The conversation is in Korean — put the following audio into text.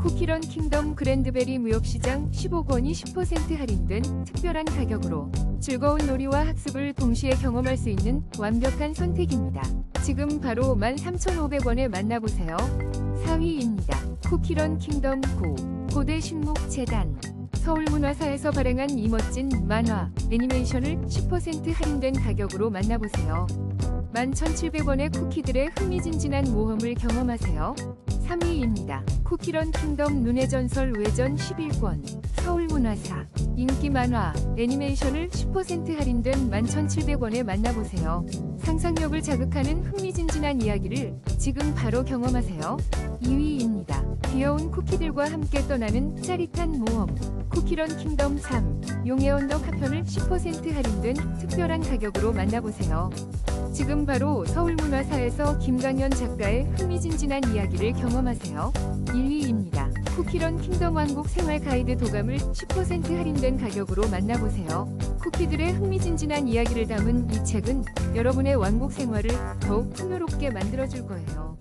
쿠키런 킹덤 그랜드베리 무역시장 15권이 10% 할인된 특별한 가격으로 즐거운 놀이와 학습을 동시에 경험할 수 있는 완벽한 선택입니다. 지금 바로 13,500원에 만나보세요. 4위입니다. 쿠키런 킹덤 고 고대 신목 재단 서울문화사에서 발행한 이 멋진 만화 애니메이션을 10% 할인된 가격으로 만나보세요. 11,700원의 쿠키들의 흥미진진한 모험을 경험하세요. 3위입니다. 쿠키런 킹덤 눈의 전설 외전 11권 서울문화사 인기 만화 애니메이션을 10% 할인된 11,700원에 만나보세요. 상상력을 자극하는 흥미진진한 이야기를 지금 바로 경험하세요. 2위입니다. 귀여운 쿠키들과 함께 떠나는 짜릿한 모험 쿠키런 킹덤 3 용의 언덕 하편을 10% 할인된 특별한 가격으로 만나보세요. 지금 바로 서울문화사에서 김강현 작가의 흥미진진한 이야기를 경험하세요. 1위입니다. 쿠키런 킹덤 왕국 생활 가이드 도감을 10% 할인된 가격으로 만나보세요. 쿠키들의 흥미진진한 이야기를 담은 이 책은 여러분의 왕국 생활을 더욱 풍요롭게 만들어줄 거예요.